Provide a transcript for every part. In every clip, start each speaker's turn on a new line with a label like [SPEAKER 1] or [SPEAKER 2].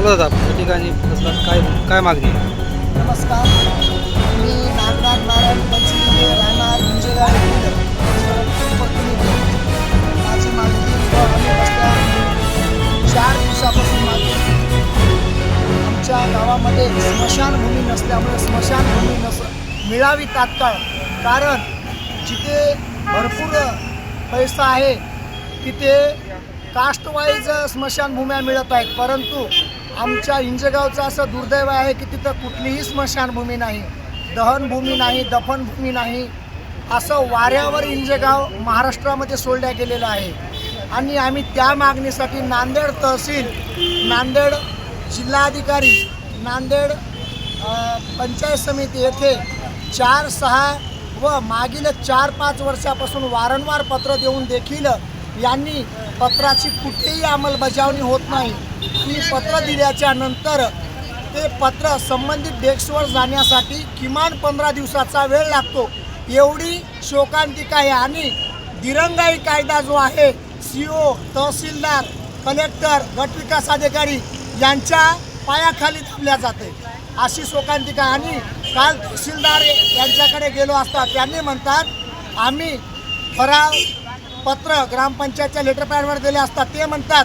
[SPEAKER 1] बोला दादा ठिकाणी बसलात काय काय मागणी? आहे?
[SPEAKER 2] नमस्कार मी नागनाथ नारायण पंचमी राहणार माझी मागणी व आम्ही बसल्या चार दिवसापासून मागणी आमच्या गावामध्ये स्मशानभूमी नसल्यामुळे स्मशानभूमी नस मिळावी तात्काळ. कारण जिथे भरपूर पैसा आहे तिथे कास्टवाईज स्मशानभूम्या मिळत आहेत परंतु आमच्या इंजगावचं असं दुर्दैव आहे की तिथं कुठलीही स्मशानभूमी नाही दहनभूमी नाही दफनभूमी नाही. असं वाऱ्यावर इंजेगाव महाराष्ट्रामध्ये सोडल्या गेलेलं आहे. आणि आम्ही त्या मागणीसाठी नांदेड तहसील नांदेड जिल्हाधिकारी नांदेड पंचायत समिती येथे चार सहा व मागील चार पाच वर्षापासून वारंवार पत्र देऊन देखील यांनी पत्राची कुठेही अंमलबजावणी होत नाही. ही पत्र दिल्याच्या नंतर ते पत्र संबंधित डेस्कवर जाण्यासाठी किमान पंधरा दिवसाचा वेळ लागतो. एवढी शोकांतिका आहे आणि दिरंगाई कायदा जो आहे सी ओ तहसीलदार कलेक्टर गटविकास अधिकारी यांच्या पायाखाली थांबल्या जाते. अशी शोकांतिका आणि काल तहसीलदार यांच्याकडे गेलो असता त्यांनी म्हणतात आम्ही ठराव पत्र ग्रामपंचायतच्या लेटर पॅडवर दिले असतात. ते म्हणतात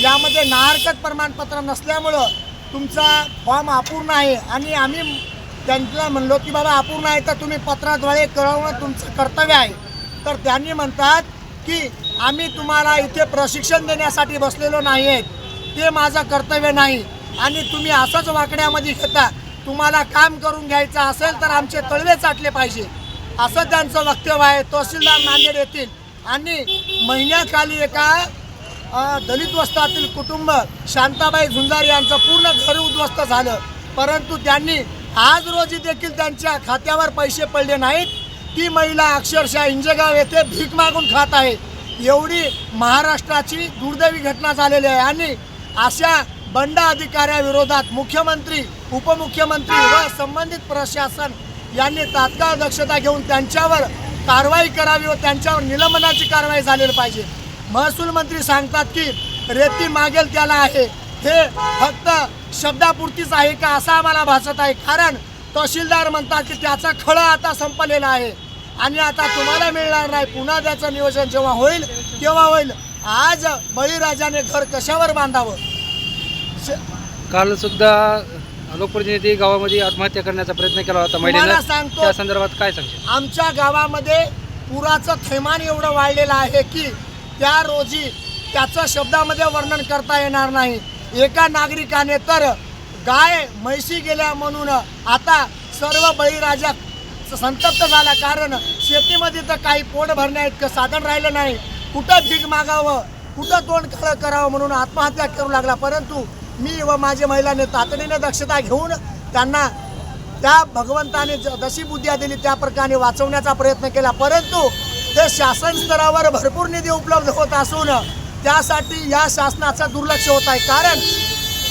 [SPEAKER 2] यामध्ये नाहरकत प्रमाणपत्र नसल्यामुळं तुमचा फॉर्म अपूर्ण आहे. आणि आम्ही त्यांना म्हणलो की बाबा अपूर्ण आहे तर तुम्ही पत्राद्वारे कळवणं तुमचं कर्तव्य आहे. तर त्यांनी म्हणतात की आम्ही तुम्हाला इथे प्रशिक्षण देण्यासाठी बसलेलो नाही आहेत ते माझं कर्तव्य नाही. आणि तुम्ही असंच वाकड्यामध्ये घेता. तुम्हाला काम करून घ्यायचं असेल तर आमचे तळवे चाटले पाहिजे. असं त्यांचं वक्तव्य आहे. तहसीलदार नांदेड येथील आणि महिन्याखाली एका दलित वस्तातील कुटुंब शांताबाई झुंजार यांचं पूर्ण घर उद्ध्वस्त झालं. परंतु त्यांनी आज रोजी देखील त्यांच्या खात्यावर पैसे पडले नाहीत. ती महिला अक्षरशः इंजेगाव येथे भीक मागून खात आहे. एवढी महाराष्ट्राची दुर्दैवी घटना झालेली आहे आणि अशा बंड अधिकाऱ्याविरोधात मुख्यमंत्री उपमुख्यमंत्री व संबंधित प्रशासन यांनी तात्काळ दक्षता घेऊन त्यांच्यावर कारवाई करावी व त्यांच्यावर निलंबनाची कारवाई झालेली पाहिजे. महसूल मंत्री सांगतात की रेती मागेल त्याला आहे. हे फक्त शब्दापुरतीच आहे का असं आम्हाला भासत आहे. कारण तहसीलदार म्हणतात की त्याचा खळ आता संपलेला आहे. आणि आता तुम्हाला मिळणार नाही. पुन्हा त्याचं नियोजन जेव्हा होईल तेव्हा होईल. आज बळीराजाने घर कशावर बांधावं?
[SPEAKER 1] काल सुद्धा लोकप्रतिनिधी गावामध्ये आत्महत्या करण्याचा प्रयत्न केला होता.
[SPEAKER 2] तुम्हाला
[SPEAKER 1] महिलेनं
[SPEAKER 2] सांगतो-
[SPEAKER 1] त्या संदर्भात काय सांगशील?
[SPEAKER 2] आमच्या गावामध्ये पुराचं थैमान एवढं वाढलेलं आहे की त्या रोजी त्याचं शब्दामध्ये वर्णन करता येणार नाही. एका नागरिकाने तर गाय म्हैशी गेल्या म्हणून आता सर्व बळीराजा संतप्त झाला. कारण शेतीमध्ये तर काही पोट भरण्या इतकं साधन राहिलं नाही. कुठं भीक मागावं कुठं तोंड खळं करावं म्हणून आत्महत्या करू लागला. परंतु मी व माझ्या महिलांनी तातडीने दक्षता घेऊन त्यांना त्या भगवंताने ज- जशी बुद्ध्या दिली त्या प्रकारे वाचवण्याचा प्रयत्न केला. परंतु ते शासन स्तरावर भरपूर निधी उपलब्ध होत असून त्यासाठी या शासनाचा दुर्लक्ष होत आहे. कारण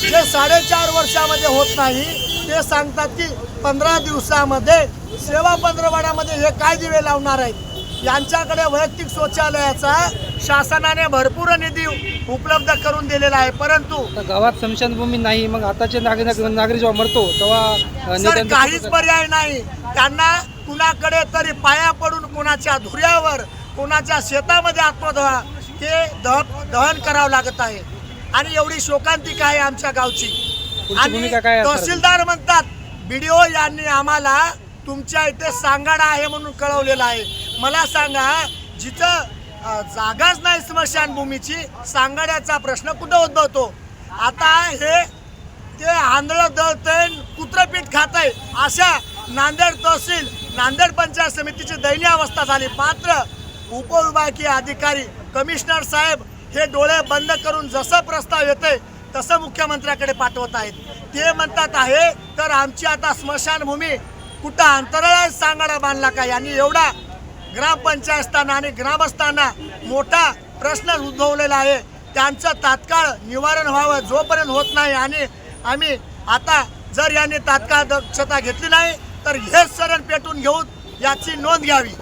[SPEAKER 2] जे साडेचार वर्षामध्ये होत नाही ते सांगतात की पंधरा दिवसामध्ये सेवा पंधरवाड्यामध्ये हे काय दिवे लावणार आहेत? यांच्याकडे वैयक्तिक शौचालयाचा शासनाने भरपूर निधी उपलब्ध करून दिलेला आहे परंतु
[SPEAKER 1] गावात स्मशानभूमी नाही मग आताचे नागरिक नागरिक जेव्हा मरतो तेव्हा
[SPEAKER 2] सर काहीच पर्याय नाही. त्यांना कुणाकडे तरी पाया पडून कुणाच्या धुऱ्यावर कुणाच्या शेतामध्ये आत्मदहा हे दह दहन करावं लागत आहे. आणि एवढी शोकांतिका आहे आमच्या गावची? आणि? तहसीलदार म्हणतात बीडीओ यांनी आम्हाला तुमच्या इथे सांगाडा आहे म्हणून कळवलेलं आहे. मला सांगा जिथं जागाच नाही स्मशानभूमीची. सांगाड्याचा प्रश्न कुठं उद्भवतो? आता हे ते आंधळं दळतंय कुत्रपीठ खात आहे अशा नांदेड तहसील नांदेड पंचायत समितीची दयनीय अवस्था झाली. मात्र उपविभागीय अधिकारी कमिशनर साहेब हे डोळे बंद करून जसं प्रस्ताव येते तसं मुख्यमंत्र्याकडे पाठवत आहेत. ते म्हणतात आहे तर आमची आता स्मशानभूमी कुठं अंतराळात सांगाडा बांधला का? यांनी एवढा ग्रामपंचायतांना आणि ग्रामस्थांना मोठा प्रश्न उद्भवलेला आहे. त्यांचं तात्काळ निवारण व्हावं जोपर्यंत होत नाही. आणि आम्ही आता जर यांनी तात्काळ दक्षता घेतली नाही तर हेच सरण पेटून घेऊन याची नोंद घ्यावी.